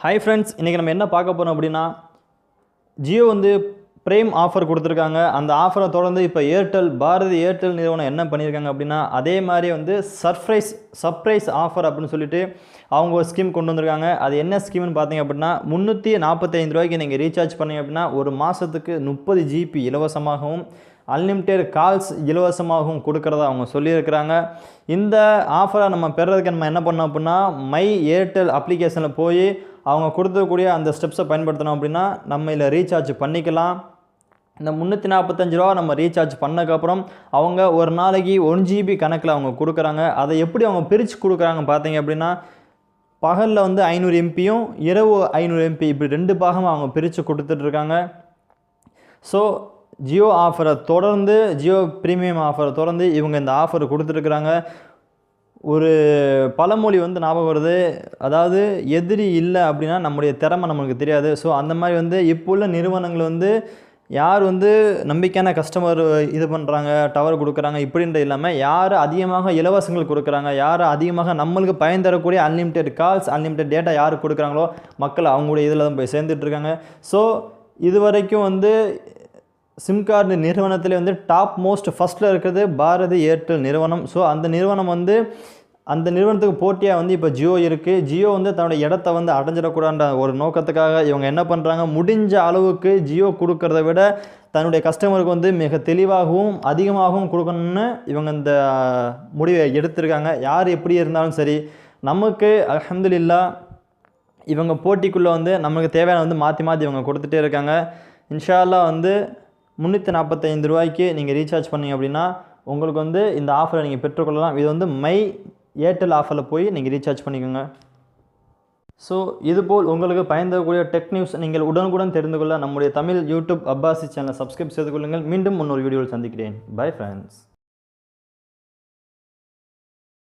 Hi friends இன்றைக்கி நம்ம என்ன பார்க்க போகிறோம் அப்படின்னா ஜியோ வந்து ப்ரேம் ஆஃபர் கொடுத்துருக்காங்க. அந்த ஆஃபரை தொடர்ந்து இப்போ ஏர்டெல் பாரதி ஏர்டெல் நிறுவனம் என்ன பண்ணியிருக்காங்க அப்படின்னா அதே மாதிரி வந்து சர்ப்ரைஸ் சர்ப்ரைஸ் ஆஃபர் அப்படின்னு சொல்லிட்டு அவங்க ஒரு ஸ்கீம் கொண்டு வந்திருக்காங்க. அது என்ன ஸ்கீம்னு பார்த்தீங்க அப்படின்னா முந்நூற்றி நாற்பத்தைந்து ரூபாய்க்கு நீங்கள் ரீசார்ஜ் பண்ணீங்க அப்படின்னா ஒரு மாதத்துக்கு முப்பது ஜிபி இலவசமாகவும் அன்லிமிட்டெட் கால்ஸ் இலவசமாகவும் கொடுக்குறதா அவங்க சொல்லியிருக்கிறாங்க. இந்த ஆஃபரை நம்ம பெறதுக்கு நம்ம என்ன பண்ணோம் அப்படின்னா மை ஏர்டெல் அப்ளிகேஷனில் போய் அவங்க கொடுத்துக்கூடிய அந்த ஸ்டெப்ஸை பயன்படுத்தணும் அப்படின்னா நம்ம இதில் ரீசார்ஜ் பண்ணிக்கலாம். இந்த முந்நூற்றி நாற்பத்தஞ்சு ரூபா நம்ம ரீசார்ஜ் பண்ணதுக்கப்புறம் அவங்க ஒரு நாளைக்கு ஒன் ஜிபி கணக்கில் அவங்க கொடுக்குறாங்க. அதை எப்படி அவங்க பிரித்து கொடுக்குறாங்க பார்த்தீங்க அப்படின்னா பகலில் வந்து ஐநூறு எம்பியும் இரவு ஐநூறு எம்பி இப்படி ரெண்டு பாகமாக அவங்க பிரித்து கொடுத்துட்ருக்காங்க ஸோ ஜியோ ஆஃபரை தொடர்ந்து ஜியோ ப்ரீமியம் ஆஃபரை தொடர்ந்து இவங்க இந்த ஆஃபர் கொடுத்துருக்குறாங்க. ஒரு பழமொழி வந்து ஞாபகம் வருது. அதாவது எதிரி இல்லை அப்படின்னா நம்முடைய திறமை நம்மளுக்கு தெரியாது. ஸோ அந்த மாதிரி வந்து இப்போ உள்ள நிறுவனங்கள் வந்து யார் வந்து நம்பிக்கையான கஸ்டமர் இது பண்ணுறாங்க டவர் கொடுக்குறாங்க இப்படின்ற இல்லாமல் யார் அதிகமாக இலவசங்கள் கொடுக்குறாங்க யார் அதிகமாக நம்மளுக்கு பயன் தரக்கூடிய அன்லிமிட்டெட் கால்ஸ் அன்லிமிட்டெட் டேட்டா யார் கொடுக்குறாங்களோ மக்கள் அவங்களுடைய இதில் தான் போய் சேர்ந்துட்டுருக்காங்க ஸோ இது வரைக்கும் வந்து சிம் கார்டு நிறுவனத்தில் வந்து டாப் மோஸ்ட் ஃபஸ்ட்டில் இருக்கிறது பாரதி ஏர்டெல் நிறுவனம். ஸோ அந்த நிறுவனம் வந்து அந்த நிறுவனத்துக்கு போட்டியாக வந்து இப்போ ஜியோ இருக்குது ஜியோ வந்து தன்னோட இடத்த வந்து அடைஞ்சிடக்கூடாதுன்ற ஒரு நோக்கத்துக்காக இவங்க என்ன பண்ணுறாங்க முடிஞ்ச அளவுக்கு ஜியோ கொடுக்கறத விட தன்னுடைய கஸ்டமருக்கு வந்து மிக தெளிவாகவும் அதிகமாகவும் கொடுக்கணும்னு இவங்க இந்த முடிவை எடுத்திருக்காங்க. யார் எப்படி இருந்தாலும் சரி நமக்கு அல்ஹம்துலில்லா இவங்க போட்டிக்குள்ளே வந்து நமக்கு தேவையான வந்து மாற்றி மாற்றி இவங்க கொடுத்துட்டே இருக்காங்க. இன்ஷால்லாம் வந்து முந்நூற்றி நாற்பத்தைந்து ரூபாய்க்கு நீங்கள் ரீசார்ஜ் பண்ணீங்க அப்படின்னா உங்களுக்கு வந்து இந்த ஆஃபரை நீங்கள் பெற்றுக்கொள்ளலாம். இது வந்து மை ஏர்டெல் ஆஃபரில் போய் நீங்கள் ரீசார்ஜ் பண்ணிக்கோங்க. ஸோ இதுபோல் உங்களுக்கு பயந்தரக்கூடிய டெக் நியூஸ் நீங்கள் உடனுக்குடன் தெரிந்து கொள்ள நம்முடைய தமிழ் யூடியூப் அப்பாசி சேனலை சப்ஸ்கிரைப் செய்து கொள்ளுங்கள். மீண்டும் இன்னொரு வீடியோவில் சந்திக்கிறேன். Bye friends